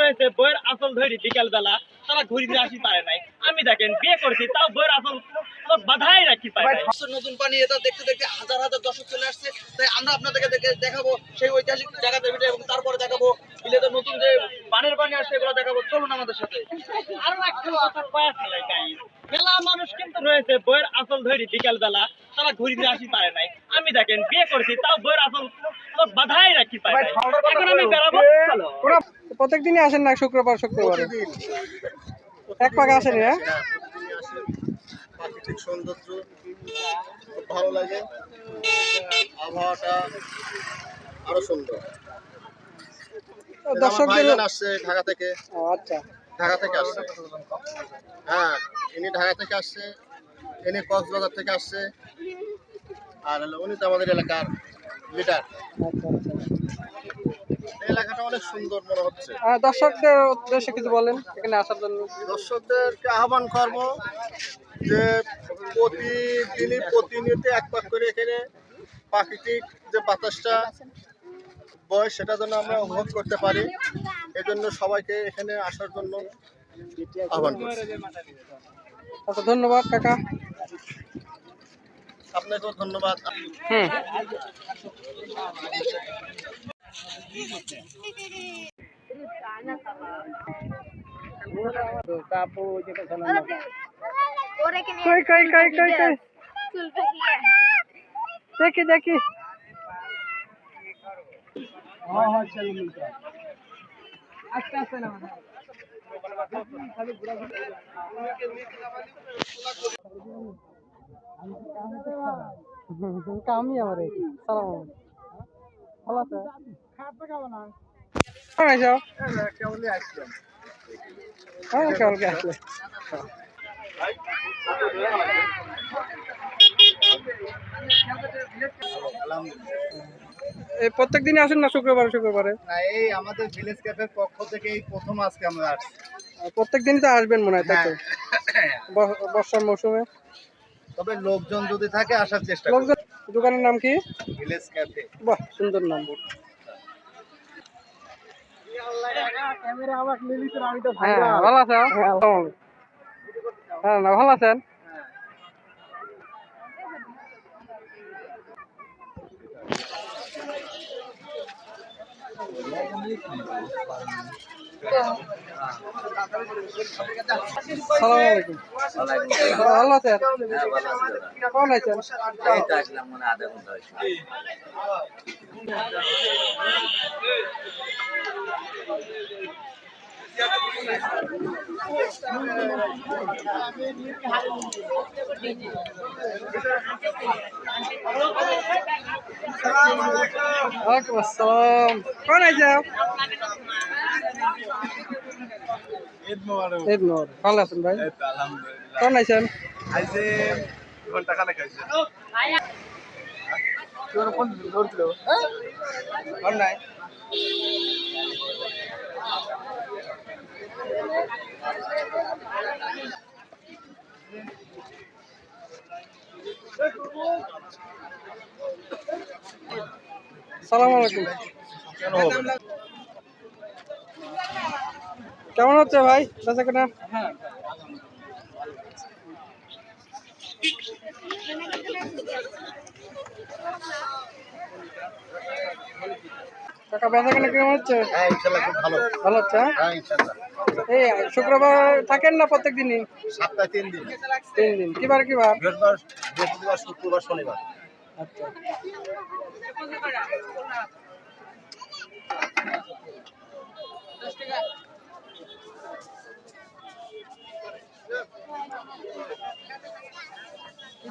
রয়েছে বইয়ের আসল ধরি বিকাল বেলা তারা ঘুরি দিয়ে আসি পারে নাই। আমি দেখেন বিয়ে করছি তাও বইয়ের আসল বাধাই রাখি পারে নতুন পানি এটা দেখতে দেখতে হাজার হাজার দর্শক চলে আসছে। তাই আমরা আপনাদেরকে দেখে দেখাবো সেই ঐতিহাসিক জায়গাতে এবং তারপরে দেখাবো বিলেতে নতুন যে পানির পানি আসছে এগুলো দেখাবো। চলুন আমাদের সাথে। আরও একটা কথা কয়া ফেলাই মেলা মানুষ কিন্তু রয়েছে বইয়ের আসল ধরি বিকাল বেলা তারা ঘুরি দিয়ে আসি পারে নাই। আমি দেখেন বিয়ে করছি তাও বইয়ের আসল বাধাই রাখি পারে এখন আমি বেড়াবো চলো। প্রত্যেক দিনই আসেন না শুক্রবার শুক্রবারে? এক পাকে আসেন হ্যাঁ? প্রাকৃতিক সৌন্দর্য খুব ভালো লাগে। আবহাওয়াটা আরও সুন্দর। দর্শকদের আসছে ঢাকা থেকে। আচ্ছা। ঢাকা থেকে আসছে। হ্যাঁ ইনি ঢাকা থেকে আসছে ইনি কক্সবাজার থেকে আসছে। আর উনি তো আমাদের এলাকার লিডার আচ্ছা আচ্ছা। এলাকাটা অনেক সুন্দর মনে হচ্ছে। দর্শকদের উদ্দেশ্যে কিছু বলেন এখানে আসার জন্য। দর্শকদেরকে আহ্বান করব যে প্রতিদিনই প্রতিনিয়ত এক পাক করে এখানে প্রাকৃতিক যে বাতাসটা বয় সেটা যেন আমরা উপভোগ করতে পারি। এজন্য সবাইকে এখানে আসার জন্য আহ্বান করছি। আচ্ছা ধন্যবাদ কাকা। আপনাকেও ধন্যবাদ। হুম ওরে কিনে কই কই কই কই কই চুল ফেকিয়ে দেখি দেখি কামি আমার সালাম ভালো আছে কেমন আছো হ্যাঁ এই প্রত্যেক দিনই আসেন না শুক্রবারে শুক্রবারে? না এই আমাদের ভিলেজ ক্যাফের পক্ষ থেকে এই প্রথম আজকে আমরা আসছি। প্রত্যেক দিনই তো আসবেন মনে হয় তাই তো? হ্যাঁ। বর্ষার মৌসুমে। তবে লোকজন যদি থাকে আসার চেষ্টা করুন লোকজন দোকানের নাম কি? ভিলেজ ক্যাফে বাহ সুন্দর নাম। হ্যাঁ ভালো আছেন? হ্যাঁ। না ভালো আছেন? Thank আলাইকুম ভালো আছেন কেমন আছেন ওয়ালাইকুম আসসালাম কেমন আছেন ঈদ মোবারক। ভালো আছেন ভাই? কেমন আছেন? নাই সালাম আলাইকুম। কেমন হচ্ছে ভাই? বেচা কেনা? কাকা বেচা কেনা কেমন হচ্ছে? হ্যাঁ ভালো। হচ্ছে হ্যাঁ? হ্যাঁ এই শুক্রবার থাকেন না প্রত্যেক দিনই সপ্তাহে তিন দিন। তিন দিন। কিবার কিবার বৃহস্পতিবার শুক্রবার শনিবার। আচ্ছা।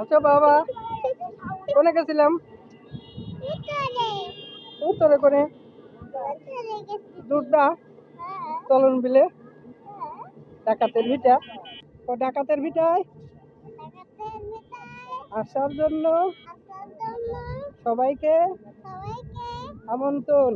আচ্ছা বাবা। কোনে গেছিলাম? উত্তরে। কোনে? দুধটা চলন বিলে। ডাকাতের ভিটা। তো ডাকাতের ভিটায়? আসার জন্য সবাইকে আমন্ত্রণ।